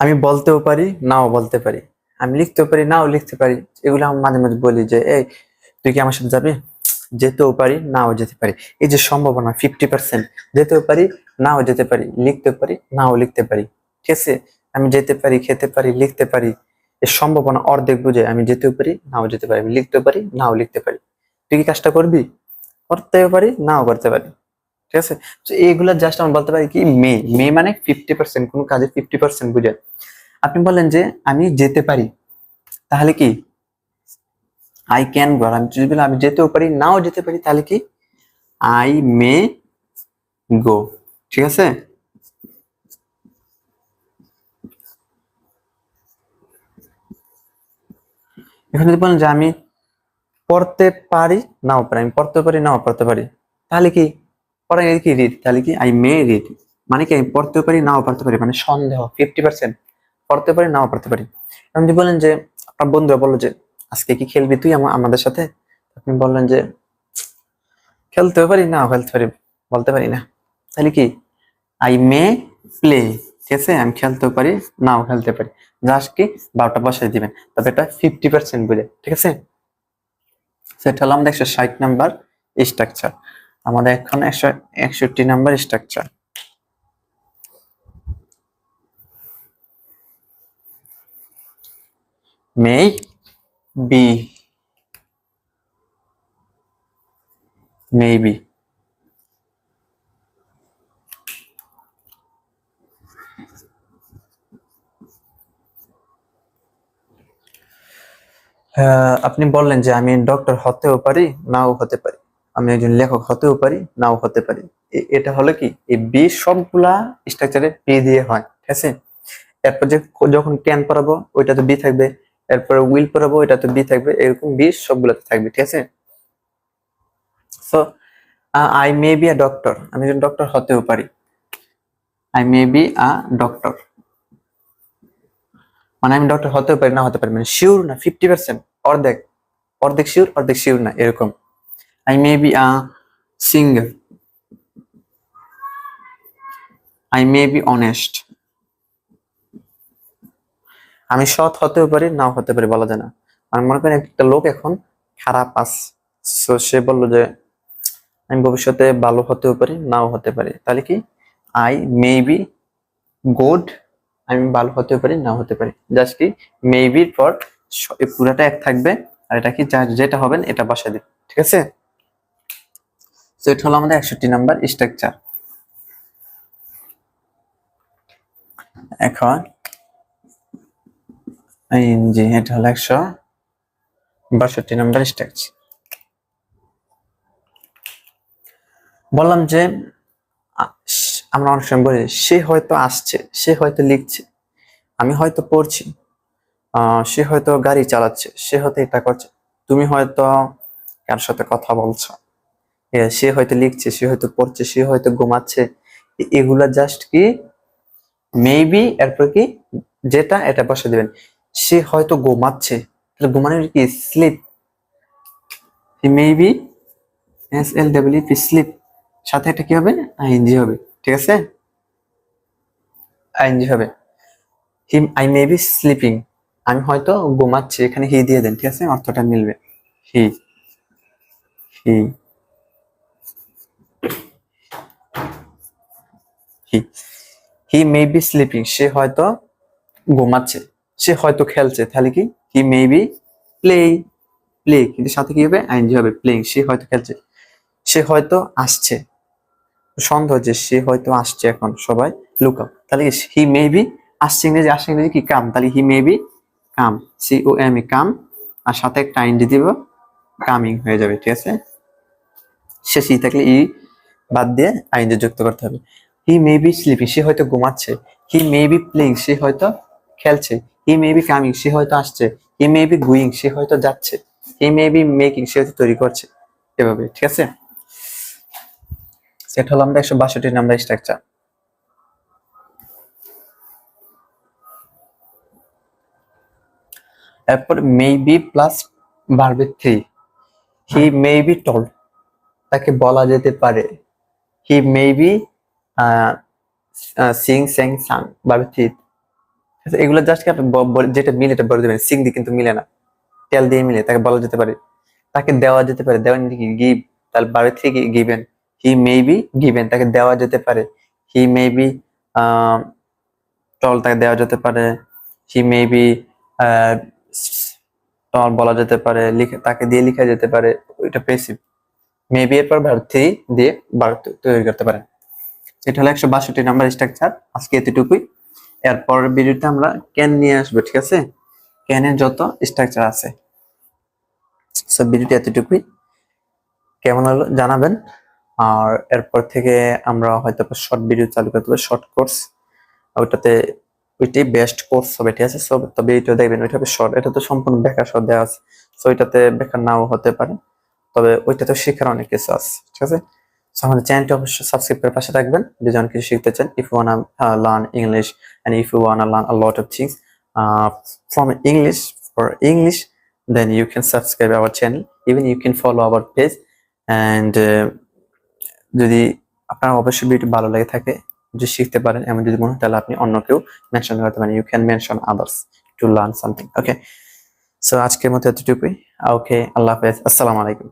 আমি বলতেও পারি, নাও বলতে পারি। আমি লিখতেও পারি, নাও লিখতে পারি। এগুলো আমি মাঝে মাঝে বলি যে, এই, তুই কি আমার সাথে যাবি? যেতেও পারি, নাও যেতে পারি। এই যে সম্ভাবনা ফিফটি পার্সেন্ট যেতেও পারি, নাও যেতে পারি। লিখতে পারি, নাও লিখতে পারি। ঠিক আছে? আমি যেতে পারি, খেতে পারি, লিখতে পারি। এর সম্ভাবনা অর্ধেক বুঝে আমি যেতেও পারি, নাও যেতে পারি। আমি লিখতেও পারি, নাও লিখতে পারি। তুই কি কাজটা করবি? করতেও পারি, নাও করতে পারি। ঠিক আছে? তো এইগুলা জাস্ট আমি বলতে পারি কি, মে মে মানে ফিফটি পার্সেন্ট কোন কাজে ফিফটি পার্সেন্ট বুঝে। আপনি বললেন যে আমি যেতে পারি। তাহলে কি? আই ক্যান গো আমি যদি বলি আমি যেতেও পারি, নাও যেতে পারি, তাহলে কি? আই মে গো ঠিক আছে? এখানে যদি বলেন যে আমি পড়তে পারি, নাও পারি, আমি পড়তে পারি, নাও পড়তে পারি, তাহলে কি? পড়া কি রিড তাহলে কি আই মে রিড মানে কি আমি পড়তেও পারি, নাও পড়তে পারি? মানে সন্দেহ ফিফটি পার্সেন্ট পড়তে পারি, নাও পড়তে পারি। যদি বলেন যে, আপনার বন্ধুরা বলল যে, আজকে কি খেলবি তুই আমাদের সাথে? আপনি বললেন যে, খেলতেও পারি, নাও খেলতে পারি। বলতে পারি না। তাহলে কি? আই মে প্লে ঠিক আছে? আমি খেলতেও পারি, নাও খেলতে পারি। জাস্ট কি? বারোটা বসাই দিবেন। তবে এটা ফিফটি পার্সেন্ট বুঝে ঠিক আছে? সেটা হলো আমাদের একশো ষাট নাম্বার স্ট্রাকচার আমাদের এখন একশো একষট্টি নাম্বার স্ট্রাকচার be maybe আহ, আপনি বললেন যে আমি ডক্টর হতেও পারি নাও হতে পারি। আমি একজন লেখক হতেও পারি, নাও হতে পারি। এটা হলো কি? এই বি সবগুলা স্ট্রাকচারে পি দিয়ে হয়, ঠিক আছে? এরপর যে যখন ক্যান পড়াবো ওইটা তো বি থাকবে। এরপরে উইল পড়াবো ওইটা তো বি থাকবে। এরকম বি সবগুলাতে থাকবে, ঠিক আছে? So I may be a doctor আমি একজন ডক্টর হতেও পারি। I may be a doctor মানে আমি ডক্টর হতেও পারি, না হতে পারি মানে শিওর না ফিফটি পার্সেন্ট অর্ধেক। অর্ধেক শিওর অর্ধেক শিওর না, এরকম। I may be a singer I may be honest আমি সৎ হতেও পারি, নাও হতে পারি, বলা যায় না। আমি মনে করি একটা লোক এখন খারাপ আস সো সে বলল যে, আমি ভবিষ্যতে ভালো হতেও পারি, নাও হতে পারি। তাহলে কি? আই মে বি গুড আমি ভালো হতেও পারি, নাও হতে পারি। জাস্ট কি? মেবির পর পুরাটা এক থাকবে, আর এটা কি? যেটা হবেন, এটা বসা দিন। ঠিক আছে? তো এটা হলো আমাদের একষট্টি নাম্বার স্ট্রাকচার এখন জি এটা হলো একশো বাষট্টি নাম্বার স্ট্রাকচার বললাম যে আমরা অনেক সময় বলি, সে হয়তো আসছে, সে হয়তো লিখছে, আমি হয়তো পড়ছি সে হয়তো গাড়ি চালাচ্ছে, সে হয়তো এটা করছে, তুমি হয়তো কার সাথে কথা বলছো। সে হয়তো লিখছে, সে হয়তো পড়ছে, সে হয়তো ঘুমাচ্ছে। এগুলা জাস্ট কি? মেবি এরপর কি? যেটা, এটা বসে দিবেন। সে হয়তো ঘুমাচ্ছে। তাহলে ঘুমানোর কি? Sleep maybe S L W P sleep সাথে এটা কি হবে? আইএনজি হবে। ঠিক আছে? আইএনজি হবে। Him I may be sleeping আমি হয়তো ঘুমাচ্ছি। এখানে হি দিয়ে দেন। ঠিক আছে? অর্থটা মিলবে। হি হি হি হি মে বি স্লিপিং সে হয়তো ঘুমাচ্ছে। সে হয়তো খেলছে। তাহলে কি? He may be play play কিন্তু সাথে কি হবে? আইনজি হবে। প্লেইং সে হয়তো খেলছে। সে হয়তো আসছে। সন্দেহ যে সে হয়তো আসছে এখন সবাই। লুকাও তাহলে কি? হি মে বি আসছে ইংরেজি। আসছে ইংরেজি কি? কাম তাহলে he may be come C O M E come আর সাথে একটা আইনজি দিব কামিং হয়ে যাবে। ঠিক আছে? শেষে ই থাকলে ই বাদ দিয়ে আইনজি যুক্ত করতে হবে। হি মে বি স্লিপিং সে হয়তো ঘুমাচ্ছে। হি মে বি প্লেইং সে হয়তো খেলছে। হি মে বি কামিং সে হয়তো আসছে। হি মে বি গুইং সে হয়তো যাচ্ছে। হি মে বি মেকিং সে হয়তো তৈরি করছে। এভাবে, ঠিক আছে? সেটা হলো আমরা একশো বাষট্টি নাম্বার স্ট্রাকচার এরপর may be plus verb three he may be tall তাকে বলা যেতে পারে। He may be sing sang sung verb three আচ্ছা, এগুলো জাস্ট যেটা মিলে এটা বলে দেবেন। সিং দিয়ে কিন্তু মিলে না। তেল দিয়ে মিলে তাকে বলা যেতে পারে। তাকে দেওয়া যেতে পারে। দেওয়া কি গিভ তার বাড়ি থেকে given he may be given তাকে দেওয়া যেতে পারে। হি মে বি টল তাকে দেওয়া যেতে পারে। হি মে বি টল বলা যেতে পারে। তাকে দিয়ে লেখা যেতে পারে। ওইটা পেসিভ মেবি এরপর ভার্ব থ্রি দিয়ে ভার্ব তৈরি করতে পারেন। এটা হলো একশো বাষট্টি নাম্বার স্ট্রাকচার আজকে এতটুকুই। এরপর ভিডিওতে আমরা ক্যান নিয়ে আসব, ঠিক আছে? ক্যানের যত স্ট্রাকচার আছে। সব ভিডিওটি এতটুকুই। কেমন হলো জানাবেন। আর এরপর থেকে আমরা হয়তো শর্ট ভিডিও চালু করতে পারব শর্ট কোর্স ওইটাতে ওইটাই বেস্ট কোর্স হবে, ঠিক আছে? সব তবে এটা দেখবেন, ওইটা হবে শর্ট এটা তো সম্পূর্ণ বেকার শর্ট দেওয়া আছে। সো ওইটাতে বেকার নাও হতে পারে। তবে ওইটাতে শেখার অনেক কিছু আছে, ঠিক আছে? সো আমাদের চ্যানেলটি অবশ্যই সাবস্ক্রাইব করে পাশে থাকবেন। যদি অনেক কিছু শিখতে চান if you wanna learn English and if learn a lot of things uh, from English for English then you can subscribe our channel. Even you can follow our page. And uh, যদি আপনার অবশ্যই video ভালো লেগে থাকে যদি শিখতে পারেন এমন যদি মনে হয় তাহলে আপনি অন্য কেউ মেনশন করতে পারেন। You can mention others to learn something okay so আজকের মতো এতটুকুই। ওকে আল্লাহ হাফেজ। আসসালামু আলাইকুম।